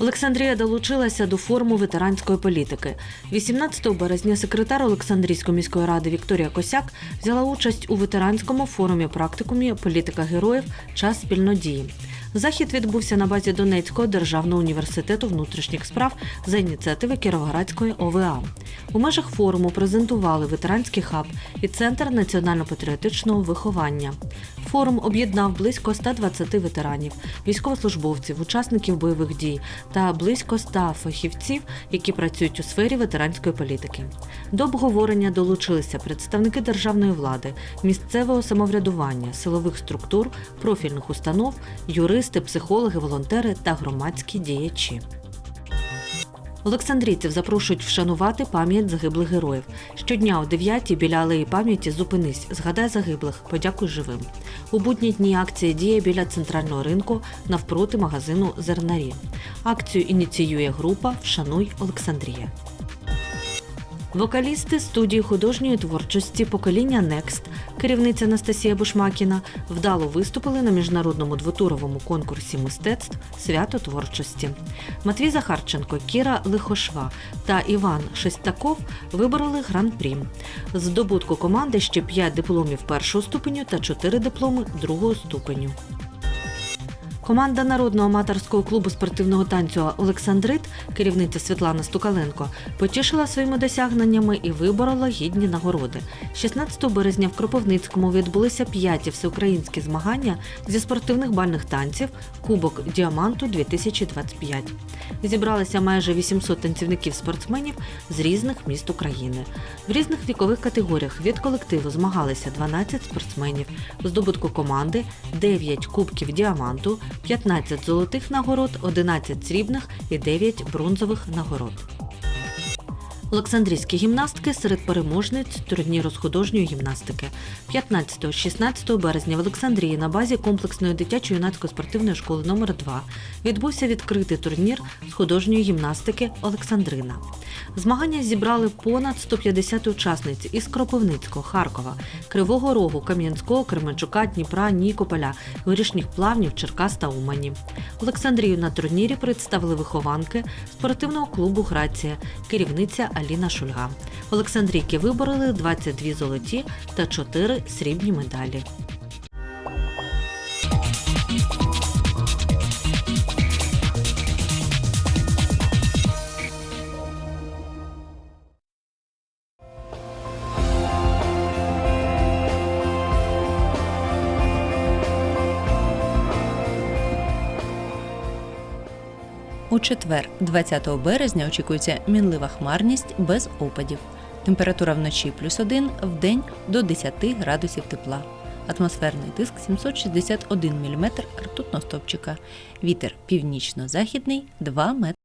Олександрія долучилася до форуму ветеранської політики. 18 березня секретар Олександрійської міської ради Вікторія Косяк взяла участь у ветеранському форумі практикумі Політика героїв час спільнодії. Захід відбувся на базі Донецького державного університету внутрішніх справ за ініціативи Кіровоградської ОВА. У межах форуму презентували ветеранський хаб і центр національно-патріотичного виховання. Форум об'єднав близько 120 ветеранів, військовослужбовців, учасників бойових дій та близько 100 фахівців, які працюють у сфері ветеранської політики. До обговорення долучилися представники державної влади, місцевого самоврядування, силових структур, профільних установ, юристи, психологи, волонтери та громадські діячі. Олександрійців запрошують вшанувати пам'ять загиблих героїв. Щодня о 9-й біля алеї пам'яті зупинись, згадай загиблих, подякуй живим. У будні дні акція діє біля центрального ринку навпроти магазину Зернарі. Акцію ініціює група Вшануй Олександрія. Вокалісти студії художньої творчості покоління Next, керівниця Анастасія Бушмакіна, вдало виступили на міжнародному двотуровому конкурсі мистецтв Свято творчості. Матвій Захарченко, Кіра Лихошва та Іван Шестаков вибороли гран-прі. Здобутку команди ще 5 дипломів першого ступеню та 4 дипломи другого ступеню. Команда народного аматорського клубу спортивного танцю Олександрит, керівниця Світлана Стукаленко, потішила своїми досягненнями і виборола гідні нагороди. 16 березня в Кропивницькому відбулися п'яті всеукраїнські змагання зі спортивних бальних танців Кубок Діаманту 2025. Зібралися майже 800 танцівників-спортсменів з різних міст України. В різних вікових категоріях від колективу змагалися 12 спортсменів. Здобутку команди 9 кубків діаманту, 15 золотих нагород, 11 срібних і 9 бронзових нагород. Олександрійські гімнастки серед переможниць турніру з художньої гімнастики. 15-16 березня в Олександрії на базі комплексної дитячо-юнацької спортивної школи номер 2 відбувся відкритий турнір з художньої гімнастики Олександрина. Змагання зібрали понад 150 учасниць із Кропивницького, Харкова, Кривого Рогу, Кам'янського, Кременчука, Дніпра, Нікополя, Горішніх Плавнів, Черкас та Умані. Олександрію на турнірі представили вихованки спортивного клубу Грація, керівниця Аліна Шульга. Олександрійки вибороли 22 золоті та 4 срібні медалі. У четвер, 20 березня, очікується мінлива хмарність без опадів. Температура вночі плюс 1, в день до 10 градусів тепла. Атмосферний тиск 761 мм ртутного стопчика. Вітер північно-західний 2 метри.